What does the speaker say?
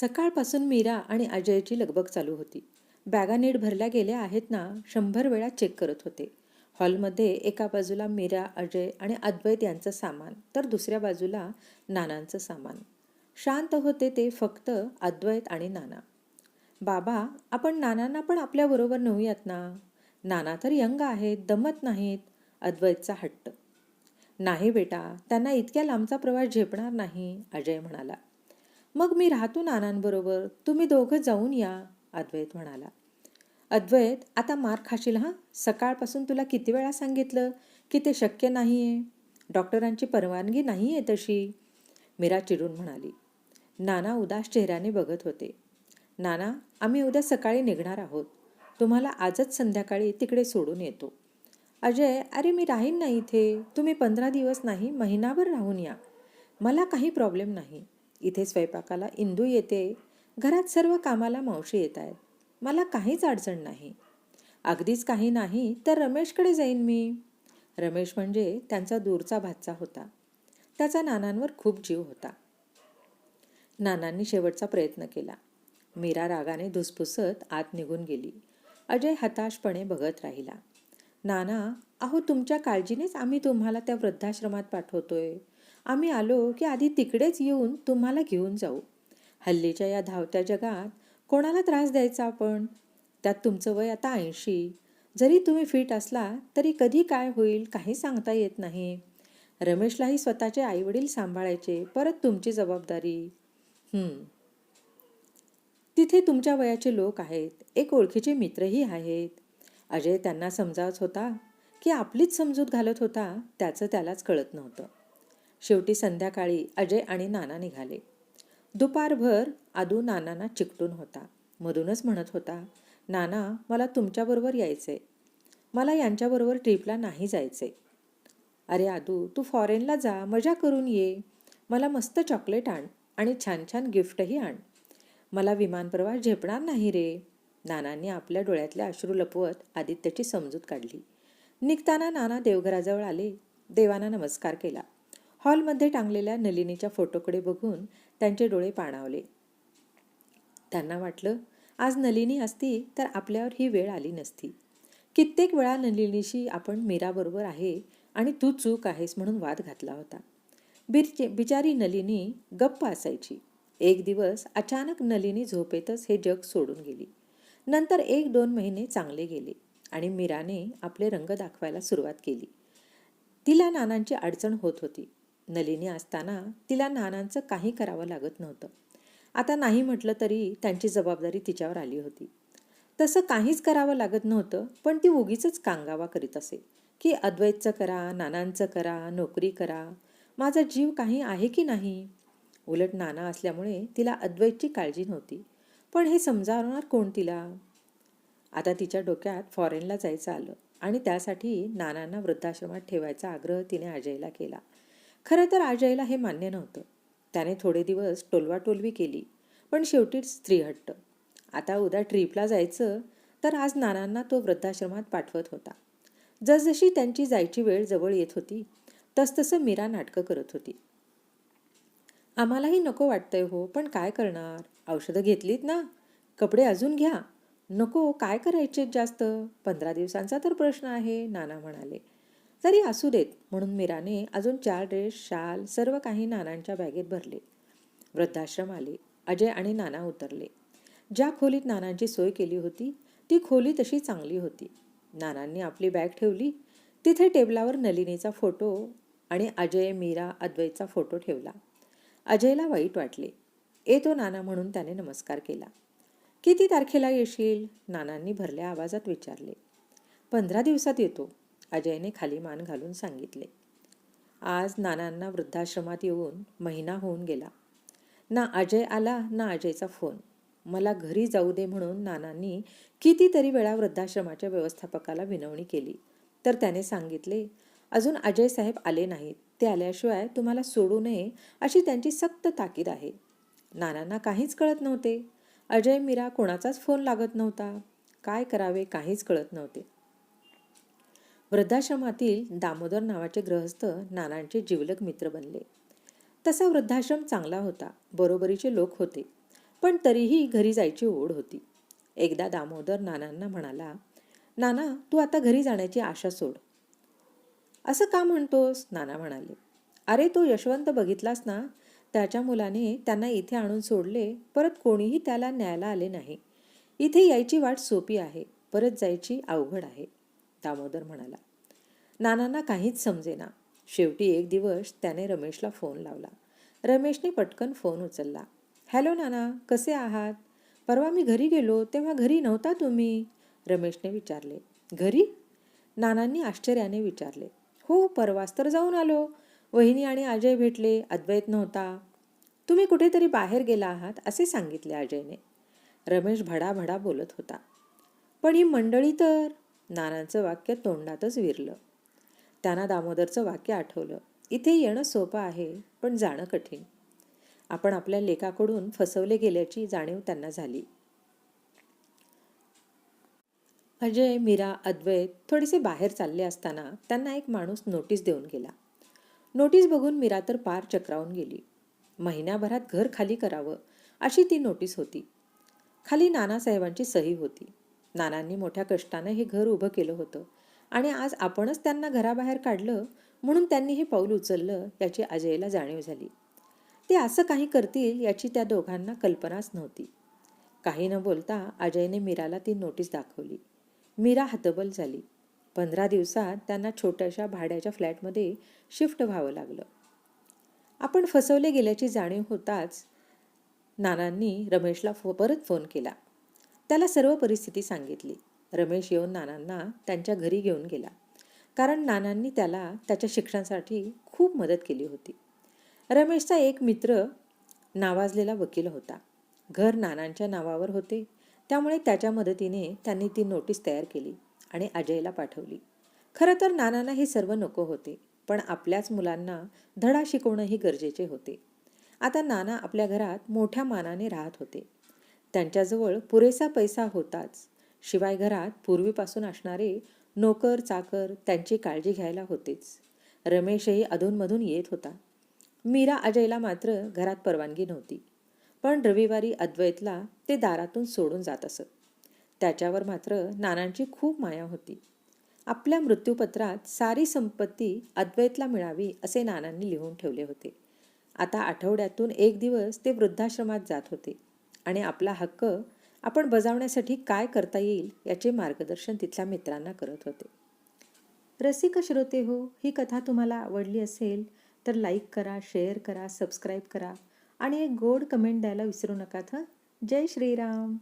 सकाळपासून मीरा आणि अजयची लगबग चालू होती. बॅगा नीट भरल्या गेल्या आहेत ना शंभर वेळा चेक करत होते. हॉलमध्ये एका बाजूला मीरा अजय आणि अद्वैत यांचं सामान तर दुसऱ्या बाजूला नानांचं सामान. शांत होते ते फक्त अद्वैत आणि नाना. बाबा आपण नानांना पण आपल्याबरोबर नेऊयात ना? नाना तर यंग आहेत दमत नाहीत अद्वैतचा हट्ट. नाही बेटा त्यांना इतक्या लांबचा प्रवास झेपणार नाही अजय म्हणाला. मग मी राहतो नानांबरोबर. तुम्ही दोघं जाऊन या अद्वैत म्हणाला. अद्वैत आता मार खाशील हां? सकाळपासून तुला किती वेळा सांगितलं की ते शक्य नाही आहे डॉक्टरांची परवानगी नाही आहे तशी? मीरा चिडून म्हणाली. नाना उदास चेहऱ्याने बघत होते. नाना आम्ही उद्या सकाळी निघणार आहोत. तुम्हाला आजच संध्याकाळी तिकडे सोडून येतो. अजय अरे मी राहीन ना इथे. तुम्ही पंधरा दिवस नाही महिनाभर राहून या. मला काही प्रॉब्लेम नाही. इथे स्वयंपाकाला इंदू येते. घरात सर्व कामाला मावशी येत आहेत मला काहीच अडचण नाही. अगदीच काही नाही तर रमेशकडे जाईन मी. रमेश म्हणजे त्यांचा दूरचा भातचा होता. त्याचा नानांवर खूप जीव होता. नानांनी शेवटचा प्रयत्न केला. मीरा रागाने धुसफुसत आत निघून गेली. अजय हताशपणे बघत राहिला. नाना अहो तुमच्या काळजीनेच आम्ही तुम्हाला त्या वृद्धाश्रमात पाठवतोय. आम्ही आलो की आधी तिकडेच येऊन तुम्हाला घेऊन जाऊ. हल्लीच्या या धावत्या जगात कोणाला त्रास द्यायचा आपण? त्यात तुमचं वय आता ऐंशी. जरी तुम्ही फिट असला तरी कधी काय होईल काही सांगता येत नाही. रमेशलाही स्वतःचे आईवडील सांभाळायचे परत तुमची जबाबदारी. तिथे तुमच्या वयाचे लोक आहेत. एक ओळखीचे मित्रही आहेत. अजय त्यांना समजावत होता की आपलीच समजूत घालत होता त्याचं त्यालाच कळत नव्हतं. शेवटी संध्याकाळी अजय आणि नाना निघाले. दुपारभर आदू नानांना चिकटून होता. मधूनच म्हणत होता नाना मला तुमच्याबरोबर यायचंय. मला यांच्याबरोबर ट्रीपला नाही जायचंय. अरे आदू तू फॉरेनला जा मजा करून ये. मला मस्त चॉकलेट आण आणि छान छान गिफ्टही आण. मला विमान प्रवास झेपणार नाही रे. नानांनी आपल्या डोळ्यातले अश्रू लपवत आदित्यची समजूत काढली. निघताना नाना देवघराजवळ आले. देवाना नमस्कार केला. हॉलमध्ये टांगलेल्या नलिनीच्या फोटोकडे बघून त्यांचे डोळे पाणावले. त्यांना वाटलं आज नलिनी असती तर आपल्यावर ही वेळ आली नसती. कित्येक वेळा नलिनीशी आपण मीराबरोबर आहे आणि तू चूक आहेस म्हणून वाद घातला होता. बिरचे बिचारी नलिनी गप्प असायची. एक दिवस अचानक नलिनी झोपेतच हे जग सोडून गेली. नंतर एक दोन महिने चांगले गेले आणि मीराने आपले रंग दाखवायला सुरुवात केली. तिला नानांची अडचण होत होती. नलिनी असताना तिला नानांचं काही करावं लागत नव्हतं. आता नाही म्हटलं तरी त्यांची जबाबदारी तिच्यावर आली होती. तसं काहीच करावं लागत नव्हतं पण ती उगीच कांगावा करीत असे की अद्वैतचं करा नानांचं करा नोकरी करा माझा जीव काही आहे की नाही? उलट नाना असल्यामुळे तिला अद्वैतची काळजी नव्हती पण हे समजावणार कोण तिला? आता तिच्या डोक्यात फॉरेनला जायचं आलं आणि त्यासाठी नानांना वृद्धाश्रमात ठेवायचा आग्रह तिने अजयला केला. खरं तर अजयला हे मान्य नव्हतं. त्याने थोडे दिवस टोलवाटोलवी केली पण शेवटीच स्त्री हट्ट. आता उद्या ट्रीपला जायचं तर आज नानांना तो वृद्धाश्रमात पाठवत होता. जसजशी त्यांची जायची वेळ जवळ येत होती तसतसं मीरा नाटकं करत होती. आम्हालाही नको वाटतंय हो पण काय करणार? औषधं घेतलीत ना? कपडे अजून घ्या. नको काय करायचे जास्त? पंधरा दिवसांचा तर प्रश्न आहे नाना म्हणाले. तरी असू देत म्हणून मीराने अजून चार ड्रेस शाल सर्व काही नानांच्या बॅगेत भरले. वृद्धाश्रम आले. अजय आणि नाना उतरले. ज्या खोलीत नानांची सोय केली होती ती खोली तशी चांगली होती. नानांनी आपली बॅग ठेवली. तिथे टेबलावर नलिनीचा फोटो आणि अजय मीरा अद्वैतचा फोटो ठेवला. अजयला वाईट वाटले. येतो नाना म्हणून त्याने नमस्कार केला. किती तारखेला येशील? नानांनी भरल्या आवाजात विचारले. पंधरा दिवसात येतो. अजयने खाली मान घालून सांगितले. आज नानांना वृद्धाश्रमात येऊन महिना होऊन गेला. ना अजय आला ना अजयचा फोन. मला घरी जाऊ दे म्हणून नानांनी कितीतरी वेळा वृद्धाश्रमाच्या व्यवस्थापकाला विनवणी केली. तर त्याने सांगितले अजून अजय साहेब आले नाहीत. ते आल्याशिवाय तुम्हाला सोडू नये अशी त्यांची सक्त ताकीद आहे. नानांना काहीच कळत नव्हते. अजय मीरा कोणाचाच फोन लागत नव्हता. काय करावे काहीच कळत नव्हते. वृद्धाश्रमातील दामोदर नावाचे ग्रहस्थ नानांचे जिवलग मित्र बनले. तसा वृद्धाश्रम चांगला होता बरोबरीचे लोक होते पण तरीही घरी जायची ओढ होती. एकदा दामोदर नानांना म्हणाला नाना तू आता घरी जाण्याची आशा सोड. असं का म्हणतोस? नाना म्हणाले. अरे तो यशवंत बघितलास ना? त्याच्या मुलाने त्यांना इथे आणून सोडले परत कोणीही त्याला न्यायला आले नाही. इथे यायची वाट सोपी आहे परत जायची अवघड आहे. दामोदर म्हणाला. नानांना काहीच समजेना. शेवटी एक दिवस त्याने रमेशला फोन लावला. रमेशने पटकन फोन उचलला. हॅलो नाना कसे आहात? परवा मी घरी गेलो तेव्हा घरी नव्हता तुम्ही? रमेशने विचारले. घरी? नानांनी आश्चर्याने विचारले. हो परवाच तर जाऊन आलो. वहिनी आणि अजय भेटले अद्वैत नव्हता. तुम्ही कुठेतरी बाहेर गेला आहात? असे सांगितले अजयने रमेश भडाभडा बोलत होता. पण ही मंडळी तर? नानांचं वाक्य तोंडातच विरलं. त्यांना दामोदरचं वाक्य आठवलं. इथे येणं सोपं आहे पण जाणं कठीण. आपण आपल्या लेखाकडून फसवले गेल्याची जाणीव त्यांना झाली. अजय मीरा अद्वैत थोडेसे बाहेर चालले असताना त्यांना एक माणूस नोटीस देऊन गेला. नोटीस बघून मीरा तर पार चक्रावून गेली. महिन्याभरात घर खाली करावं अशी ती नोटीस होती. खाली नानासाहेबांची सही होती. नानांनी मोठ्या कष्टानं हे घर उभं केलं होतं. आणि आज आपणच त्यांना घराबाहेर काढलं म्हणून त्यांनी हे पाऊल उचललं याची अजयला जाणीव झाली. ते असं काही करतील याची त्या दोघांना कल्पनाच नव्हती. काही न बोलता अजयने मीराला ती नोटीस दाखवली. मीरा हतबल झाली. पंधरा दिवसात त्यांना छोट्याशा भाड्याच्या फ्लॅटमध्ये शिफ्ट व्हावं लागलं. आपण फसवले गेल्याची जाणीव होताच नानांनी रमेशला फो परत फोन केला. त्याला सर्व परिस्थिती सांगितली. रमेश येऊन नानांना त्यांच्या घरी घेऊन गेला. कारण नानांनी त्याला त्याच्या शिक्षणासाठी खूप मदत केली होती. रमेशचा एक मित्र नावाजलेला वकील होता. घर नानांच्या नावावर होते. त्यामुळे त्याच्या मदतीने त्यांनी ती नोटीस तयार केली आणि अजयला पाठवली. खरं तर नानांना हे सर्व नको होते पण आपल्याच मुलांना धडा शिकवणंही गरजेचे होते. आता नाना आपल्या घरात मोठ्या मानाने राहत होते. त्यांच्याजवळ पुरेसा पैसा होताच. शिवाय घरात पूर्वीपासून असणारे नोकर चाकर त्यांची काळजी घ्यायला होतेच. रमेशही अधूनमधून येत होता. मीरा अजयला मात्र घरात परवानगी नव्हती. पण रविवारी अद्वैतला ते दारातून सोडून जात असत. त्याच्यावर मात्र नानांची खूप माया होती. आपल्या मृत्यूपत्रात सारी संपत्ती अद्वैतला मिळावी असे नानांनी लिहून ठेवले होते. आता आठवड्यातून एक दिवस ते वृद्धाश्रमात जात होते. आणि आपला हक्क आपण बजावण्यासाठी काय करता येईल याचे मार्गदर्शन तिथल्या मित्रांना करत होते. रसिक श्रोते हो ही कथा तुम्हाला आवडली असेल तर लाईक करा शेअर करा सबस्क्राईब करा आणि एक गोड कमेंट द्यायला विसरू नका थं. जय श्रीराम.